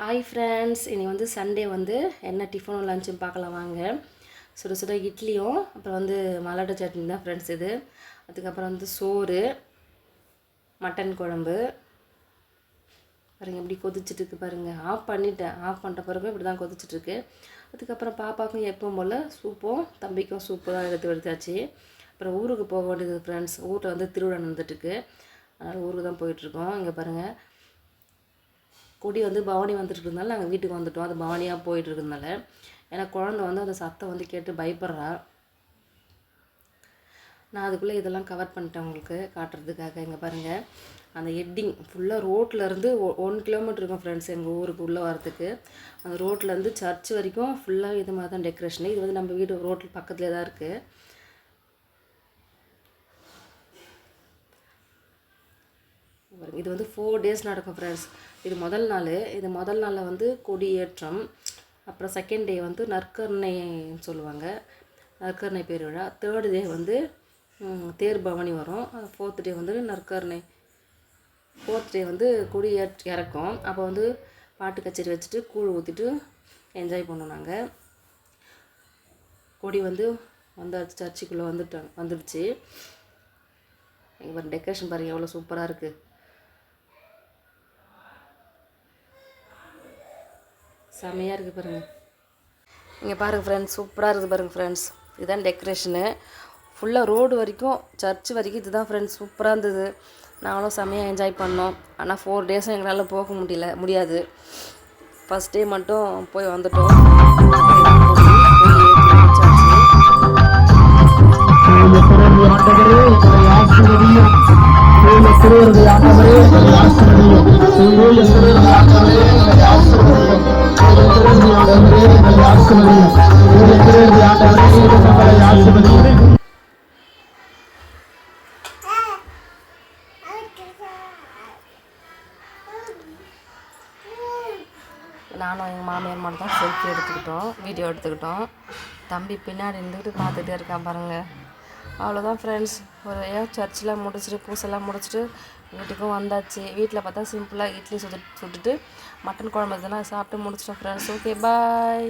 Hi friends இனி வந்து Sunday வந்து என்ன டிஃபனும் லஞ்சும் பார்க்கலாம் வாங்க. சுட சுட இட்லியும் அப்புறம் வந்து மல்லாட்டை சட்னி தான் ஃப்ரெண்ட்ஸ் இது. அதுக்கப்புறம் வந்து சோறு மட்டன் குழம்பு. பாருங்கள் இப்படி கொதிச்சிட்ருக்கு பாருங்கள் ஆஃப் பண்ணிட்டேன். ஆஃப் பண்ணுற பிறகு இப்படி தான் கொதிச்சிட்ருக்கு அதுக்கப்புறம் பாப்பாவுக்கும் எப்பவும் போல் சூப்பும் தம்பிக்கும் சூப்பு தான் எடுத்து எடுத்தாச்சு. அப்புறம் ஊருக்கு போக வேண்டியது ஃப்ரெண்ட்ஸ் ஊரில் வந்து திருவிழா நடந்துட்டுருக்கு அதனால் ஊருக்கு தான் போயிட்டுருக்கோம் இங்கே பாருங்கள் குடி வந்து பவானி வந்துட்டு இருக்கனால நாங்கள் வீட்டுக்கு வந்துட்டோம். அது பவானியாக போயிட்டு இருக்கிறதுனால ஏன்னா குழந்தை வந்து அந்த சத்தம் வந்து கேட்டு பயப்படுறா. நான் அதுக்குள்ளே இதெல்லாம் கவர் பண்ணிட்டேன் உங்களுக்கு காட்டுறதுக்காக. இங்கே பாருங்கள் அந்த ஹெட்டிங் ஃபுல்லாக ரோட்லேருந்து ஒன் கிலோமீட்டர் இருக்கும் ஃப்ரெண்ட்ஸ் எங்கள் ஊருக்கு உள்ளே வரத்துக்கு அந்த ரோட்லேருந்து சர்ச் வரைக்கும் ஃபுல்லாக இது மாதிரி தான் டெக்கரேஷன் இது வந்து நம்ம வீடு ரோட்டில் பக்கத்துலேயே தான் இருக்குது இது வந்து ஃபோர் டேஸ் நடக்கும் ஃப்ரெண்ட்ஸ் இது முதல் நாள். இது முதல் நாளில் வந்து கொடியேற்றம். அப்புறம் செகண்ட் டே வந்து நற்கருணைன்னு சொல்லுவாங்க. நற்கருணை பெருவிழா. தேர்டு டே வந்து தேர் பவனி வரும். ஃபோர்த் டே வந்து நற்கருணை. ஃபோர்த் டே வந்து கொடி இறக்கும். அப்போ வந்து பாட்டு கச்சேரி வச்சுட்டு கூழ் ஊற்றிட்டு என்ஜாய் பண்ணோம் நாங்கள் கொடி வந்து வந்தாச்சு. சர்ச்சுக்குள்ளே வந்துட்டாங்க வந்துடுச்சு. எங்கள் டெக்கரேஷன் பாருங்கள் எவ்வளோ சூப்பராக இருக்குது செமையாக இருக்குது பாருங்கள் இங்கே பாருங்கள் ஃப்ரெண்ட்ஸ் சூப்பராக இருக்குது பாருங்கள் ஃப்ரெண்ட்ஸ் இதுதான் டெக்கரேஷனு ஃபுல்லாக ரோடு வரைக்கும் சர்ச் வரைக்கும் இதுதான் ஃப்ரெண்ட்ஸ் சூப்பராக இருந்தது நாங்களும் செமையாக என்ஜாய் பண்ணோம் ஆனால் ஃபோர் டேஸும் எங்களால் போக முடியல முடியாது ஃபஸ்ட் டே மட்டும் போய் வந்துட்டோம் நானும் எங்கள் மாமியார் மட்டும் தான் செல்ஃபி எடுத்துக்கிட்டோம் வீடியோ எடுத்துக்கிட்டோம். தம்பி பின்னாடி இருந்துக்கிட்டு பார்த்துட்டே இருக்கான் பாருங்கள் அவ்வளோதான் ஃப்ரெண்ட்ஸ் ஒரு ஏன் சர்ச்செலாம் முடிச்சுட்டு பூசெல்லாம் முடிச்சுட்டு வீட்டுக்கும் வந்தாச்சு. வீட்டில் பார்த்தா சிம்பிளாக இட்லி சுட்டு சுட்டுட்டு மட்டன் குழம்பு இதெல்லாம் சாப்பிட்டு முடிச்சிட்டோம் ஃப்ரெண்ட்ஸ் ஓகே பாய்